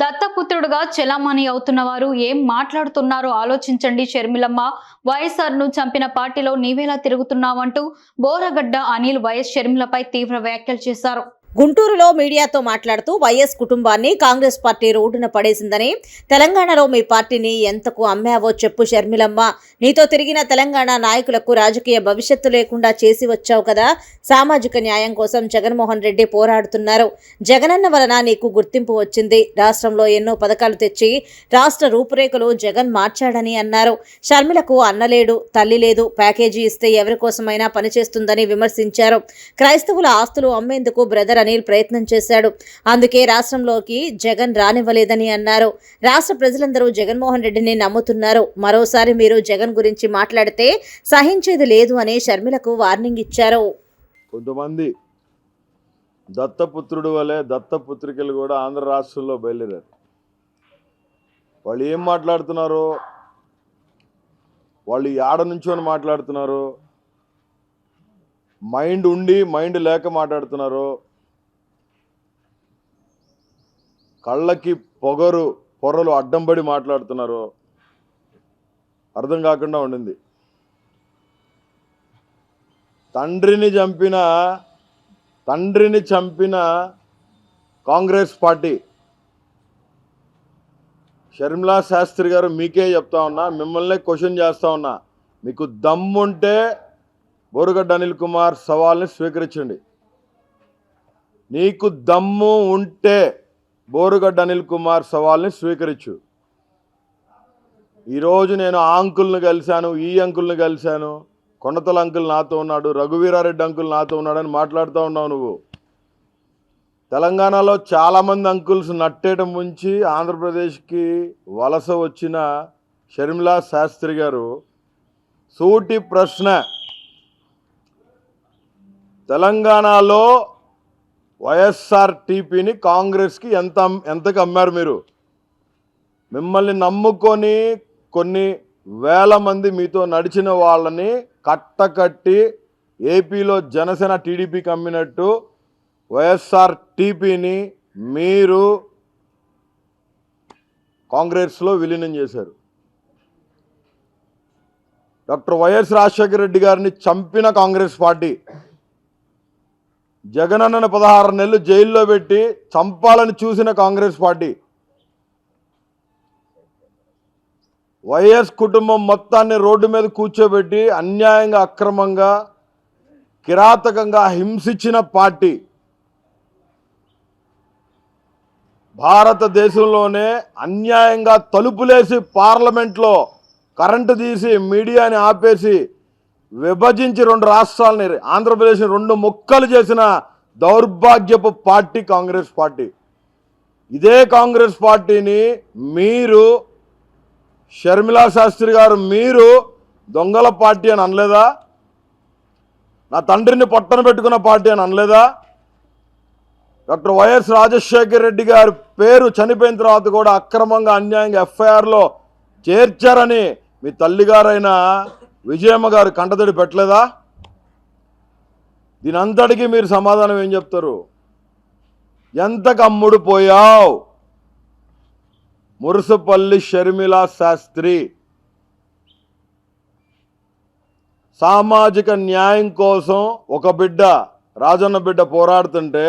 దత్తపుత్రుడుగా చెలామణి అవుతున్న వారు ఏం మాట్లాడుతున్నారో ఆలోచించండి షర్మిలమ్మ. వైఎస్ఆర్ను చంపిన పార్టీలో నీవేలా తిరుగుతున్నావంటూ బోరగడ్డ అనిల్ వైఎస్ షర్మిలపై తీవ్ర వ్యాఖ్యలు చేశారు. గుంటూరులో మీడియాతో మాట్లాడుతూ వైఎస్ కుటుంబాన్ని కాంగ్రెస్ పార్టీ రోడ్డున పడేసిందని తెలంగాణలో మీ పార్టీని ఎంతకు అమ్మావో చెప్పు షర్మిలమ్మ. నీతో తిరిగిన తెలంగాణ నాయకులకు రాజకీయ భవిష్యత్తు లేకుండా చేసి వచ్చావు కదా సామాజిక న్యాయం కోసం జగన్మోహన్ రెడ్డి పోరాడుతున్నారు. జగనన్న వలన నీకు గుర్తింపు వచ్చింది. రాష్ట్రంలో ఎన్నో పథకాలు తెచ్చి రాష్ట్ర రూపురేఖలు జగన్ మార్చాడని అన్నారు. షర్మిలకు అన్నలేడు తల్లి లేదు ప్యాకేజీ ఇస్తే ఎవరి కోసమైనా పనిచేస్తుందని విమర్శించారు. క్రైస్తవుల ఆస్తులు అమ్మేందుకు బ్రదర్ అనిల్ ప్రయత్నం చేశాడు. అందుకే రాష్ట్రంలోకి జగన్ రానివ్వలేదని అన్నారు. రాష్ట్ర ప్రజలందరూ జగన్మోహన్ రెడ్డిని నమ్ముతున్నారు. మరోసారి మీరు జగన్ గురించి మాట్లాడితే సహించేది లేదు అని షర్మిలకు వార్నింగ్ ఇచ్చారు. కొంతమంది దత్తపుత్రుడు వలె దత్తపుత్రికలు కూడా ఆంధ్ర రాష్ట్రంలో బయలుదేరారు. వాళ్ళు ఏం మాట్లాడుతున్నారు వాళ్ళు యాడ నుంచొని మాట్లాడుతున్నారు మైండ్ ఉండి మైండ్ లేక మాట్లాడుతున్నారు కళ్ళకి పొగరు పొరలు అడ్డంబడి మాట్లాడుతున్నారు అర్థం కాకుండా ఉండింది. తండ్రిని చంపిన తండ్రిని చంపిన కాంగ్రెస్ పార్టీ. షర్మిలా శాస్త్రి గారు మీకే చెప్తా ఉన్నా మిమ్మల్నే క్వశ్చన్ చేస్తా ఉన్నా మీకు దమ్ముంటే బోరుగడ్డ అనిల్ కుమార్ సవాల్ని స్వీకరించండి. నీకు దమ్ము ఉంటే బోరుగడ్డ అనిల్ కుమార్ సవాల్ని స్వీకరించు. ఈరోజు నేను ఆ అంకుల్ని కలిశాను ఈ అంకుల్ని కలిశాను. కొండతల అంకుల్ నాతో ఉన్నాడు రఘువీరారెడ్డి అంకుల్ నాతో ఉన్నాడని మాట్లాడుతూ ఉన్నావు నువ్వు. తెలంగాణలో చాలామంది అంకుల్స్ నట్టేయడం ముంచి ఆంధ్రప్రదేశ్కి వలస వచ్చిన షర్మిలా శాస్త్రి గారు సూటి ప్రశ్న. తెలంగాణలో వైఎస్ఆర్ టీపీని కాంగ్రెస్కి ఎంత ఎంతకు అమ్మారు మీరు? మిమ్మల్ని నమ్ముకొని కొన్ని వేల మంది మీతో నడిచిన వాళ్ళని కట్టకట్టి ఏపీలో జనసేన టీడీపీకి అమ్మినట్టు వైఎస్ఆర్ టీపీని మీరు కాంగ్రెస్లో విలీనం చేశారు. డాక్టర్ వైఎస్ రాజశేఖర రెడ్డి గారిని చంపిన కాంగ్రెస్ పార్టీ జగనన్నను పదహారు నెలలు జైల్లో పెట్టి చంపాలని చూసిన కాంగ్రెస్ పార్టీ. వైఎస్ కుటుంబం మొత్తాన్ని రోడ్డు మీద కూర్చోబెట్టి అన్యాయంగా అక్రమంగా కిరాతకంగా హింసించిన పార్టీ. భారతదేశంలోనే అన్యాయంగా తలుపులేసి పార్లమెంట్లో కరెంటు తీసి మీడియాని ఆపేసి విభజించి రెండు రాష్ట్రాలని ఆంధ్రప్రదేశ్ని రెండు ముక్కలు చేసిన దౌర్భాగ్యపు పార్టీ కాంగ్రెస్ పార్టీ. ఇదే కాంగ్రెస్ పార్టీని మీరు షర్మిలా శాస్త్రి గారు మీరు దొంగల పార్టీ అని అనలేదా? నా తండ్రిని పొట్టన పెట్టుకున్న పార్టీ అని అనలేదా? డాక్టర్ వైఎస్ రాజశేఖర్ రెడ్డి గారి పేరు చనిపోయిన తర్వాత కూడా అక్రమంగా అన్యాయంగా ఎఫ్ఐఆర్లో చేర్చారని మీ తల్లిగారైన విజయమ్మ గారు కంటతడి పెట్టలేదా? దీని అంతటికీ మీరు సమాధానం ఏం చెప్తారు? ఎంత కమ్ముడు పోయావు? మురుసుపల్లి షర్మిలా శాస్త్రి. సామాజిక న్యాయం కోసం ఒక బిడ్డ రాజన్న బిడ్డ పోరాడుతుంటే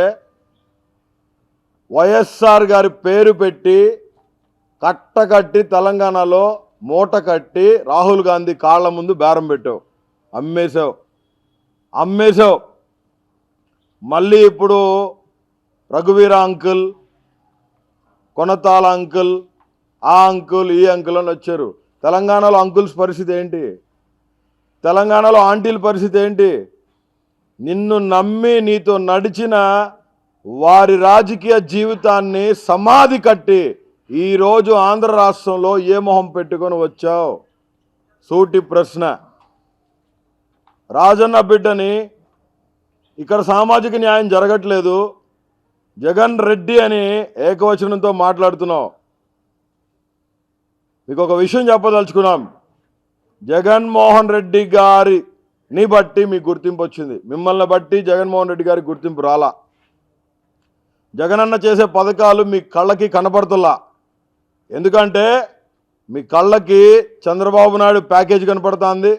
వైఎస్ఆర్ గారి పేరు పెట్టి కట్టకట్టి తెలంగాణలో మూట కట్టి రాహుల్ గాంధీ కాళ్ళ ముందు బేరం పెట్టావు. అమ్మేశావు. అమ్మేశావు. మళ్ళీ ఇప్పుడు రఘువీర అంకుల్ కొనతాల అంకుల్ ఆ అంకుల్ ఈ అంకుల్ అని వచ్చారు. తెలంగాణలో అంకుల్స్ పరిస్థితి ఏంటి? తెలంగాణలో ఆంటీల పరిస్థితి ఏంటి? నిన్ను నమ్మి నీతో నడిచిన వారి రాజకీయ జీవితాన్ని సమాధి కట్టి ఈరోజు ఆంధ్ర రాష్ట్రంలో ఏ మొహం పెట్టుకొని వచ్చావు? సూటి ప్రశ్న. రాజన్న బిడ్డని ఇక్కడ సామాజిక న్యాయం జరగట్లేదు. జగన్ రెడ్డి అని ఏకవచనంతో మాట్లాడుతున్నావు. మీకు ఒక విషయం చెప్పదలుచుకున్నాం. జగన్మోహన్ రెడ్డి గారిని బట్టి మీకు గుర్తింపు వచ్చింది. మిమ్మల్ని బట్టి జగన్మోహన్ రెడ్డి గారికి గుర్తింపు రాలా. జగనన్న చేసే పథకాలు మీ కళ్ళకి కనపడుతులా ఎందుకంటే మీ కళ్ళకి చంద్రబాబు నాయుడు ప్యాకేజ్ కనపడుతుంది.